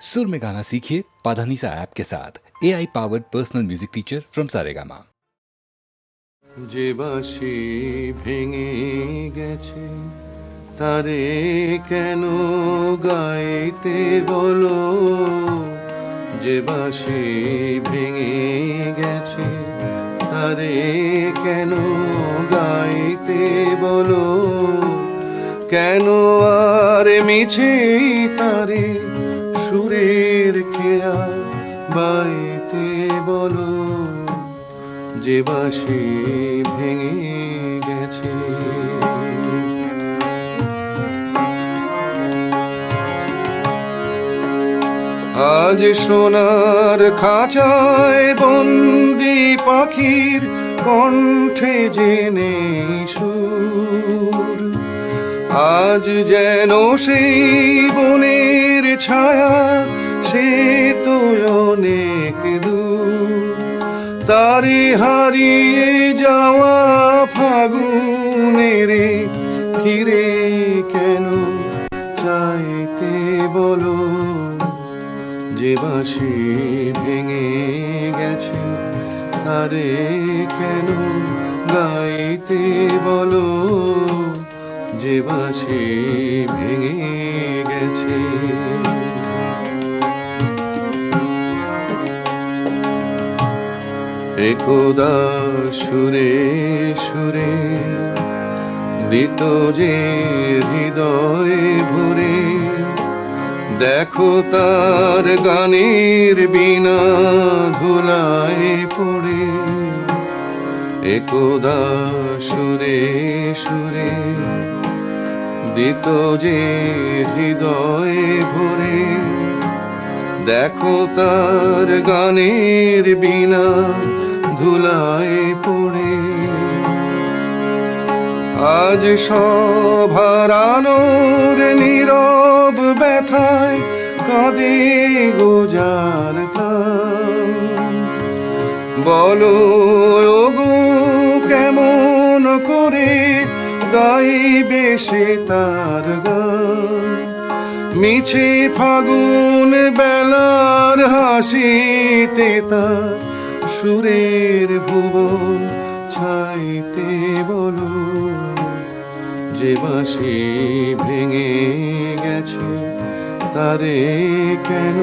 सुर में गाना सीखिए पाधानीसा ऐप के साथ A I powered personal music teacher from Saregama যে বাঁশি ভেঙে গেছে তারে কেন গাইতে বলো যে বাঁশি ভেঙে গেছে তারে কেন গাইতে বলো কেন আর মিছে তারে সুরের খেয়া বাইতে বলো যে বাঁশি ভেঙে গেছে। আজ সোনার খাঁচায় বন্দি পাখির কণ্ঠে জেনে সুর আজ যেন সেই বনের ছায়া, সে তো অনেক দূর। তারে হারিয়ে যাওয়া ফাগুনের ফিরে কেন চাইতে বলো? যে বাঁশি ভেঙে গেছে, তারে কেন গাইতে বলো? যে বাঁশি ভেঙে গেছে। একদা সুরে সুরে দিত যে হৃদয় ভরে, দেখো তার গানের বিনা ধুলায় পড়ে। একদা সুরে সুরে দিত যে হৃদয় ভরে, দেখো তার গানের বিনা ধুলায় পড়ে। আজ সভারানোর নীরব ব্যথায় কাঁদে গোজার বলো গো কেমন করে গাইবে সে তার গান। মিছে ফাগুন বেলার হাসিতে তার সুরের ভুবন ছাইতে বলো। যে বাঁশি ভেঙে গেছে তারে কেন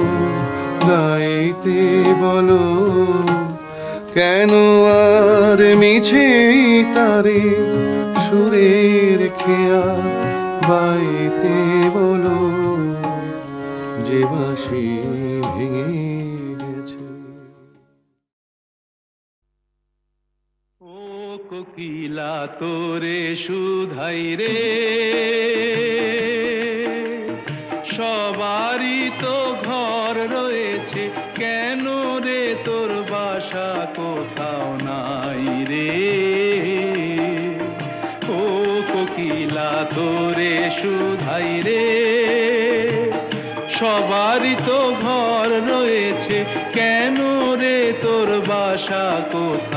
গাইতে বলো? কেন আর মিছে তারে সুরের খেয়া বাইতে বলো যে বাঁশি ভেঙে গেছে। ও কোকিলা তোরে সুধাই রে, সবারই তো ঘর রয়েছে, কেন রে তোর বাসা কোথাও নাই রে? তোরে সুধাই রে। সবারই তো ঘর রয়েছে কেন রে তোর বাসা কোথাও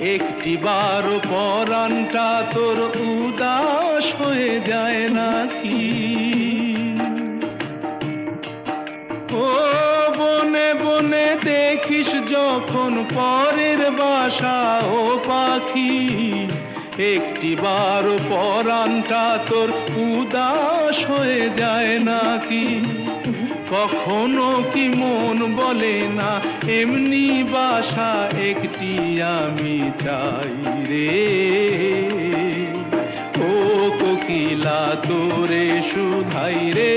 একটি বার পরানটা তোর উদাস হয়ে যায় নাকি? ও বনে বনে দেখিস যখন পরের বাসা ও পাখি, একটি বার পরানটা তোর উদাস হয়ে যায় নাকি? কখনো কি মন বলে না, এমনি বাসা একটি আমি চাই রে। ও কোকিলা তোরে সুধাই রে।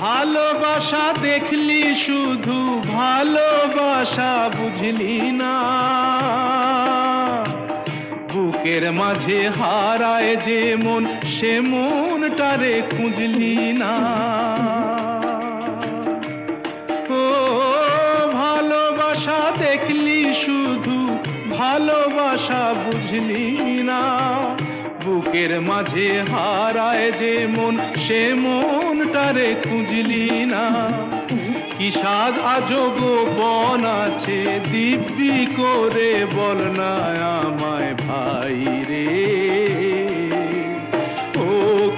ভালোবাসা দেখলি শুধু ভালো ভালোবাসা বুঝলি না। বুকের মাঝে হারায় যে মন, সে মনটারে খুঁজলি না। ও ভালোবাসা দেখলি শুধু, ভালোবাসা বুঝলি না। বুকের মাঝে হারায় যে মন, সে মনটারে খুঁজলি না। কি সাজ আজব বন আছে? দিব্যি করে বল না আমায় ভাই রে। ও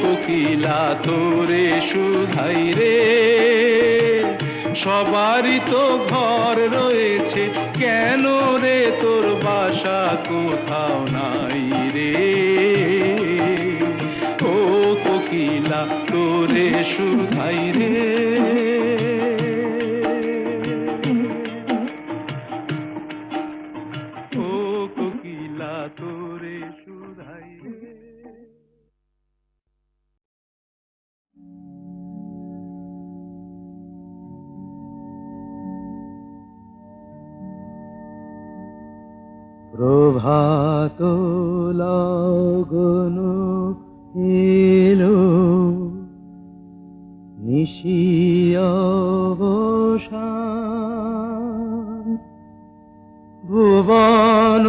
কোকিলা তোরে সুধাই রে। সবারই তো ঘর রয়েছে, কেন রে তোর বাসা কোথাও নাই রে? ও কোকিলা তোরে সুধাই রে। ভুবন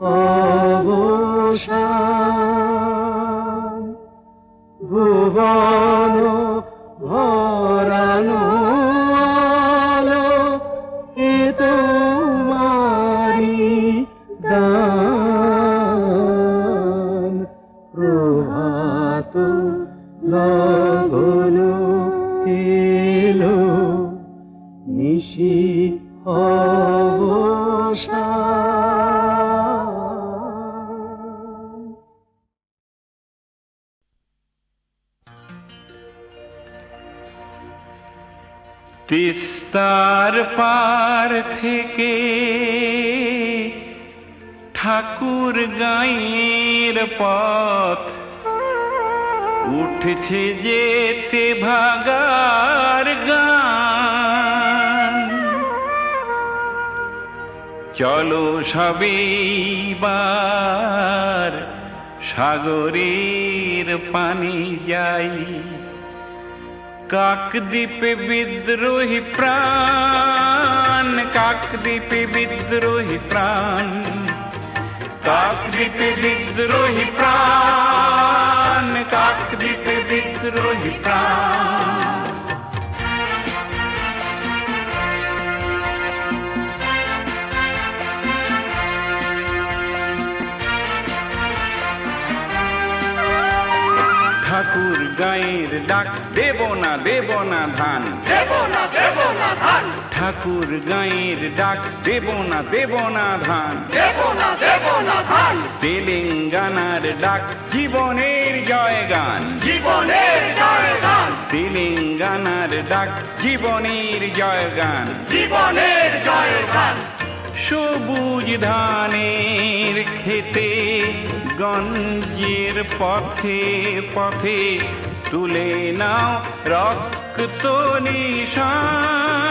অবসান ভুবন তিস্তার পার থেকে ঠাকুর গাঁয়ের পথ উঠছে যেতে ভাগার গান। চলো সবিবার সাগরের পানি যাই। কাকদ্বীপে বিদ্রোহী প্রাণ কাকদ্বীপে বিদ্রোহী প্রাণ কাকদ্বীপে বিদ্রোহী প্রাণ কাকদ্বীপে বিদ্রোহী প্রাণ গায়ের ডাক দেব না দেব না ধান। দেব না দেব না ধান। ঠাকুর গায়ের ডাক দেব না দেব না ধান। দেব না দেব না ধান। তেলেঙ্গানার ডাক জীবনের জয়গান জীবনের জয়গান তেলেঙ্গানার ডাক জীবনের জয়গান জীবনের জয়গান সবুজ ধানের খেতে গঞ্জের পথে পথে তুলে নাও রক্ত নিশান।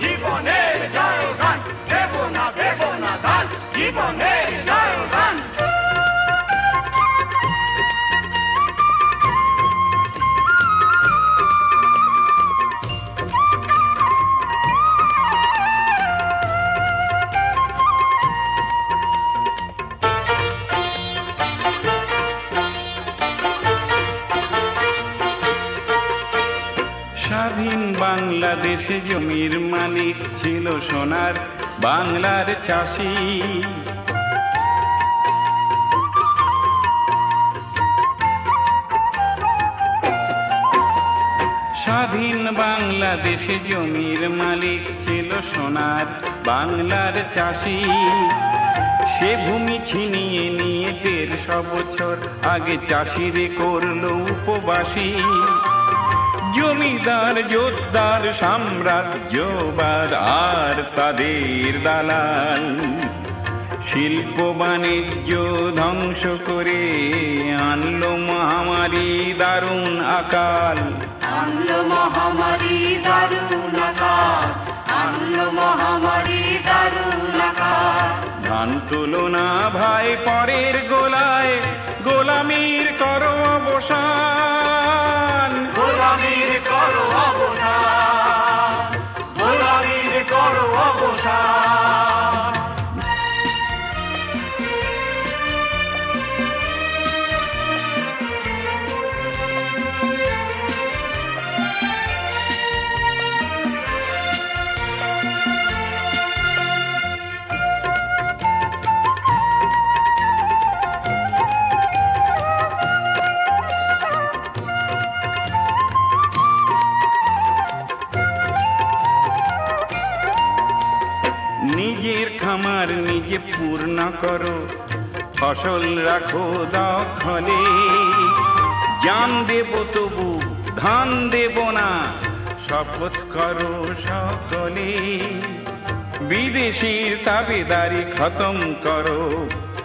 জীবনে জয় গান জীবনে জয় বাংলাদেশে জমির মালিক ছিল সোনার বাংলার চাষি। স্বাধীন বাংলাদেশে জমির মালিক ছিল সোনার বাংলার চাষি। সে ভূমি ছিনিয়ে নিয়ে দেড়শো বছর আগে চাষিরে করল উপবাসী। জমিদার যোদ্ধার সাম্রাজ্যবাদ আর তাদের দালাল। শিল্প বাণিজ্য ধ্বংস করে আনলো মহামারী দারুণ আকাল। আনলো মহামারী দারুণ আকার আনলো মহামারী দারুণ ধান তুলো না ভাই পরের গোলায় গোলামির করো অবসান। গোলামির করো অবসান গোলামির করো অবসান। নিজে পূর্ণ করো। ফসল রাখো দখলে। জান দেব তবু, ধান দেব না, শপথ করো সকলে। বিদেশির তাবেদারি খতম করো,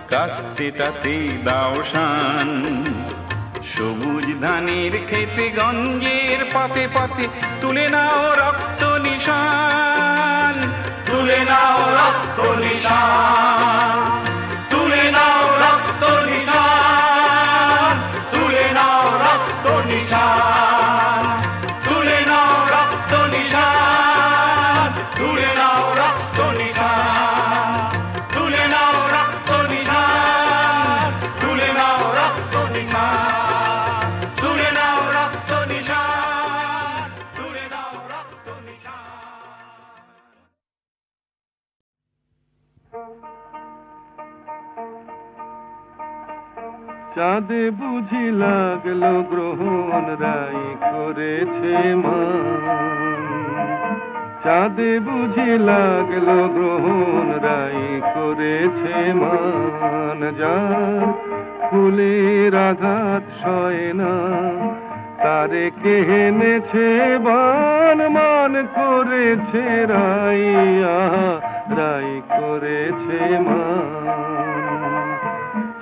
কাস্তে তাতে দাও শান। সবুজ ধানের খেতে গঞ্জের পাতে পাতে তুলে নাও রক্ত নিশান। তুলে নাও রক্ত নিশান। চাঁদে বুঝি লাগল গ্রহণ রাই করেছে মা। চাঁদে বুঝি লাগল গ্রহণ রাই করেছে মান যার ফুলের আঘাত সয় না, তারে কে হেনেছে বান মান করেছে রাই আহা রাই করেছে মান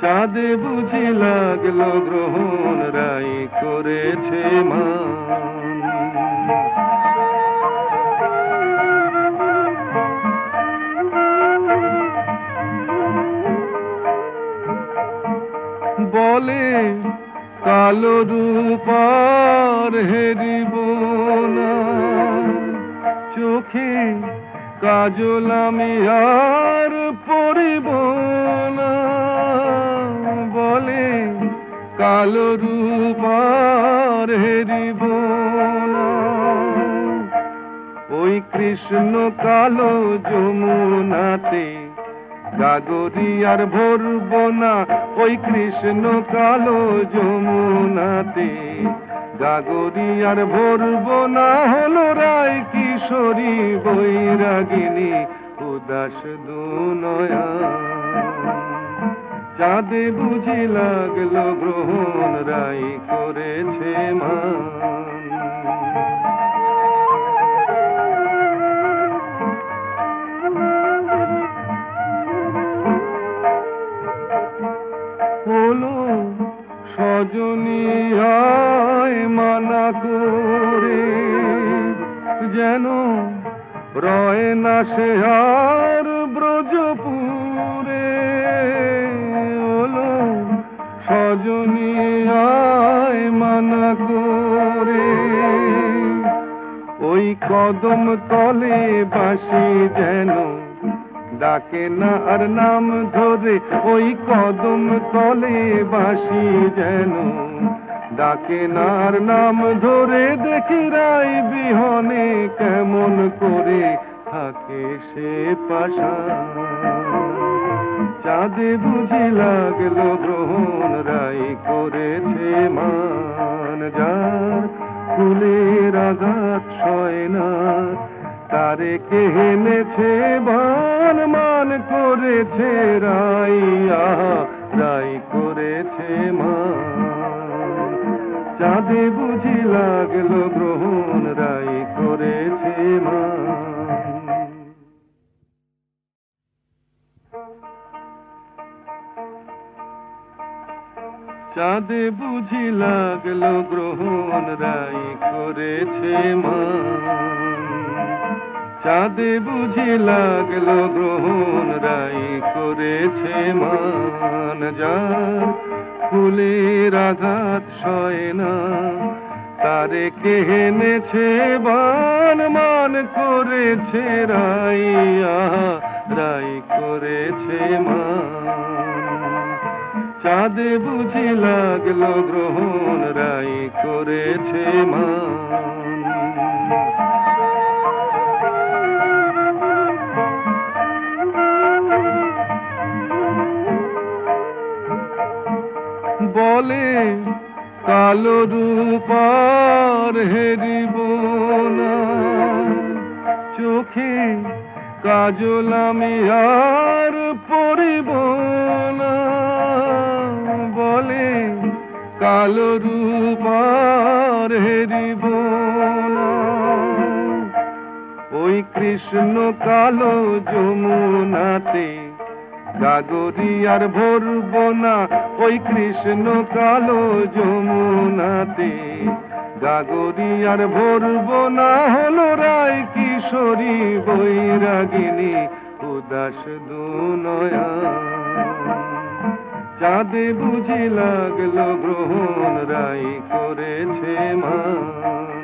চাঁদে বুঝি লাগল গ্রহণ রাই করেছে মা। বলে কালো রূপার হেরিব না চোখে কাজল আমি আর কালো রূপার হেরিব ওই কৃষ্ণ কালো যমুনাতে গাগরি আর ভরব না ওই কৃষ্ণ কালো যমুনাতে গাগরি আর ভরব না হলো রায় কিশোরী বৈরাগিনী, উদাস দুনয়া। চাঁদে বুঝি লাগল গ্রহণ রাই করেছে মা মানা যেন রয় না সে আর ওই কদম তলে বাসি যেন ডাকে না আর নাম ধরে, ওই কদম তলে বাসি যেন ডাকে না আর নাম ধরে, দেখি রাই বিহনে কেমন করে থাকে সে পাশা। চাঁদে বুঝি লাগল গ্রহণ রাই করেছে মান যার। ফুলের আঘাত সয় না। তারে কে হেনেছে ভান মান করেছে, রাইয়া, রাই করেছে মা। চাঁদে বুঝি লাগল গ্রহণ, রাই করেছে মান চাঁদে বুঝি লাগল, গ্রহণ রাই করেছে মা। চাঁদে বুঝি লাগল, গ্রহণ রাই করেছে মান যার ফুলের আঘাত সয় না, তারে কে বান মান করেছে, রাইয়া রাই করেছে মান চাঁদে বুঝি লাগল গ্রহণ, রাই করেছে মা বলে কালো রূপার হেরিব না চোখে কাজল আমি কালো রূপার হেরিব ওই কৃষ্ণ কালো যমুনাতে গাগরি আর ভরব না। ওই কৃষ্ণ কালো যমুনাতে গাগরি আর ভরব না। হলো রায় কিশোরী বৈরাগিনী, উদাস দুনয়া। চাঁদে বুঝি লাগল গ্রহণ রাই করেছে মান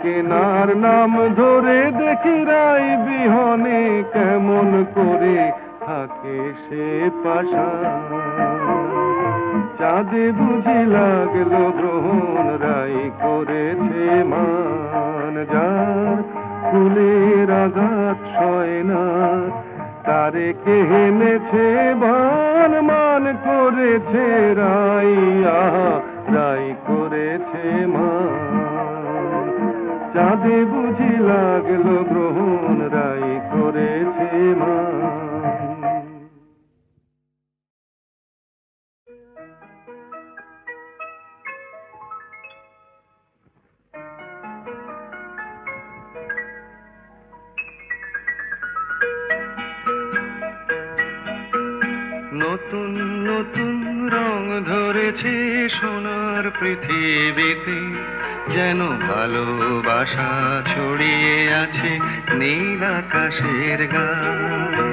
আর নাম ধরে দেখি রাই বিহনে কেমন করে থাকে সে পাশা। চাঁদে বুঝি লাগল গ্রহণ রাই করেছে মান। যার ফুলের আঘাত সয় না, তারে কে হেনেছে বান? মান করেছে রাইয়া রাই করেছে মান। চাঁদে বুঝি লাগল গ্রহণ রাই করেছে মান নতুন নতুন ধরেছে সোনার পৃথিবীতে, যেন ভালোবাসা ছড়িয়ে আছে নীল আকাশের গায়ে।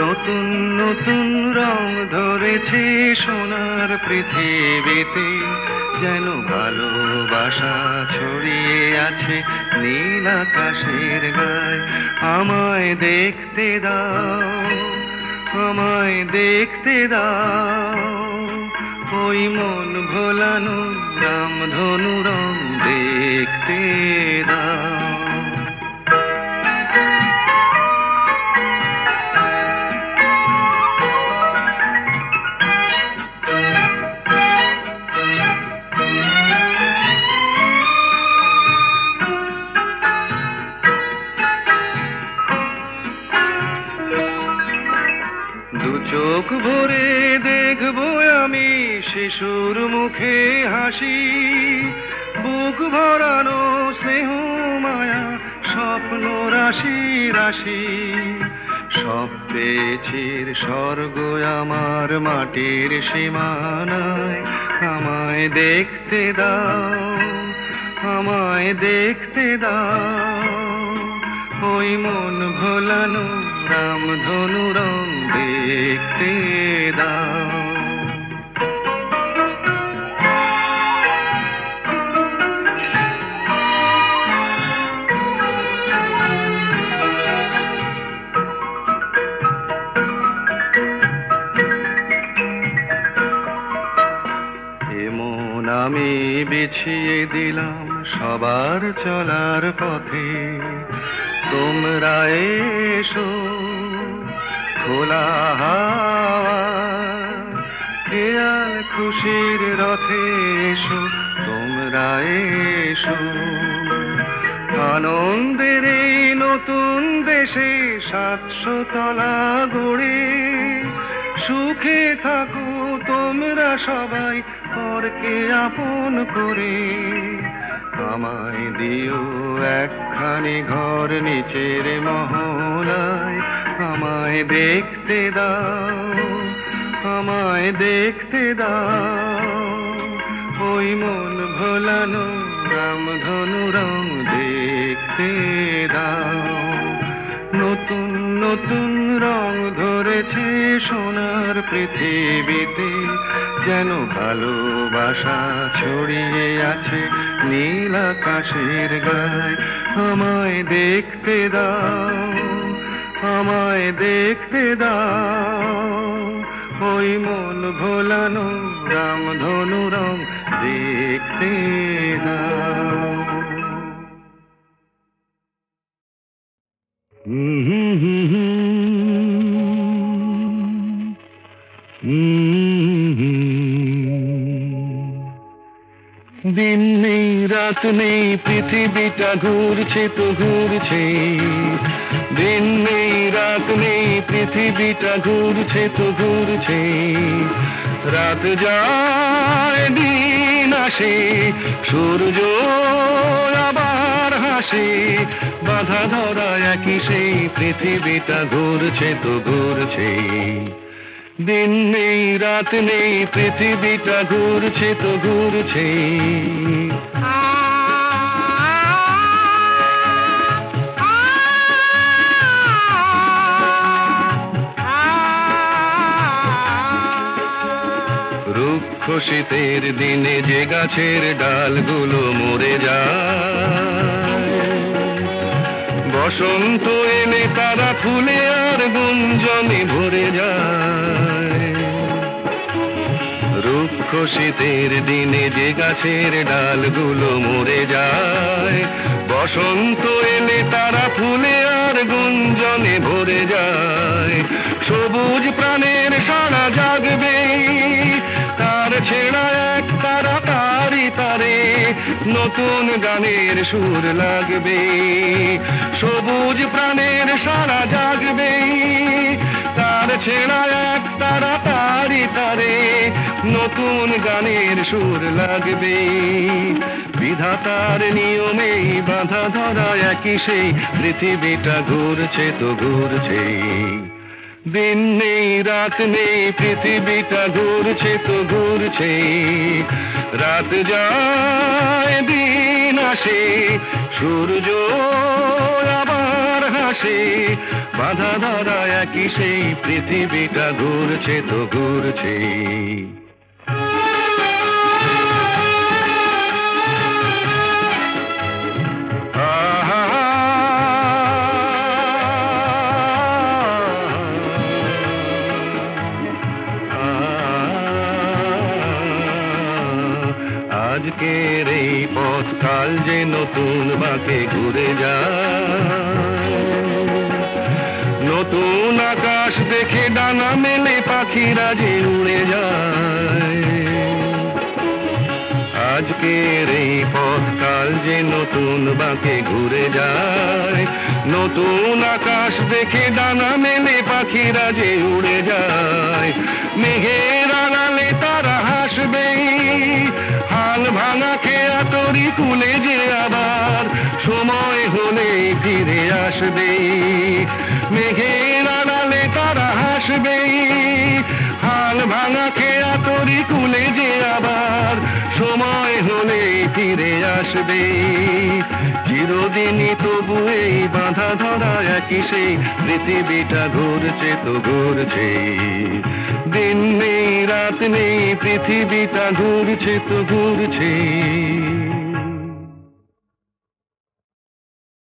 নতুন নতুন রং ধরেছে সোনার পৃথিবীতে, যেন ভালোবাসা ছড়িয়ে আছে নীল আকাশের গায়ে। আমায় দেখতে দাও, আমায় দেখতে দাও। ওই মন ভোলানো রামধনু রং দেখতে দু চোখ আমি শিশুর মুখে হাসি, বুক ভরানো স্নেহ মায়া, স্বপ্ন রাশি রাশি। সব পেয়েছির স্বর্গ আমার মাটির সীমানায়, আমায় দেখতে দাও, আমায় দেখতে দাও। ওই মন ভোলানো রামধনু রং দেখতে দাও। বিছিয়ে দিলাম সবার চলার পথে। তোমরা এসো, খোলা হাওয়া খেয়াল খুশির রথে এসো, তোমরা এসো। আনন্দের এই নতুন দেশে সাতশো তলা গড়ে, সুখে থাকো তোমরা সবাই পরকে আপন করে আমায় দিও একখানি ঘর নিচের মহলায়। আমায় দেখতে দাও, আমায় দেখতে দাও। ওই মন ভোলানো রামধনু রং দেখতে দাও। নতুন নতুন রং ধরেছে সোনার পৃথিবীতে যেন ভালোবাসা ছড়িয়ে আছে নীল আকাশের গায়ে। আমায় দেখতে দাও, আমায় দেখতে দাও। ওই মন ভোলানো রামধনু রং দেখতে দাও দিন নেই, রাত নেই, পৃথিবীটা ঘুরছে তো ঘুরছে। দিন নেই, রাত নেই, পৃথিবীটা ঘুরছে তো ঘুরছে। রাত যায়, দিন আসে, সূর্য আবার হাসে। বাধা ধরা একই সেই, পৃথিবীটা ঘুরছে তো ঘুরছে। দিন নেই, রাত নেই, পৃথিবীটা ঘুরছে তো ঘুরছে। রুক্ষ শীতের দিনে যে গাছের ডালগুলো মরে যায়। বসন্ত এলে তারা ফুলে আর গুঞ্জনে ভরে যায়। রুক্ষ শীতের দিনে যে গাছের ডালগুলো মরে যায়, বসন্ত এলে তারা ফুলে আর গুঞ্জনে ভরে যায়। সবুজ প্রাণের সারা জাগবে, তার ছেঁড়া এক তারা তারি নতুন গানের সুর লাগবে। সবুজ প্রাণের সারা জাগবে। তার ছেঁড়া এক তারা তারি তারে নতুন গানের সুর লাগবে। বিধাতার নিয়মে বাধা ধরা একই সেই, পৃথিবীটা ঘুরছে তো ঘুরছে। দিন নেই, রাত নেই, পৃথিবীটা ঘুরছে তো ঘুরছে। রাত যায়, দিন আসে, সূর্য আবার হাসে। বাধা ধরা একই সেই পৃথিবীটা ঘুরছে তো ঘুরছে। আজকের এই পথ কাল যে নতুন বাঁকে ঘুরে যায়। নতুন আকাশ দেখে ডানা মেলে পাখিরা যে উড়ে যায়। আজকের এই পথ কাল যে নতুন বাঁকে ঘুরে যায়। নতুন আকাশ দেখে ডানা মেলে পাখিরা যে উড়ে যায়। মেঘের আড়ালে তারা হাসবে হাল ভাঙা খেয়া তরি কুলে যে আবার। সময় হলে ফিরে আসবে। মেঘের আড়ালে তারা হাসবে। হাল ভাঙা খেয়া তরি কুলে যে আবার। সময় হলে ফিরে আসবে। চিরদিনই তবু এই বাঁধা ধরা একই সেই পৃথিবীটা ঘুরছে তো ঘুরছে। দিন নেই রাত নেই পৃথিবীটা ঘুরছে তো ঘুরছে।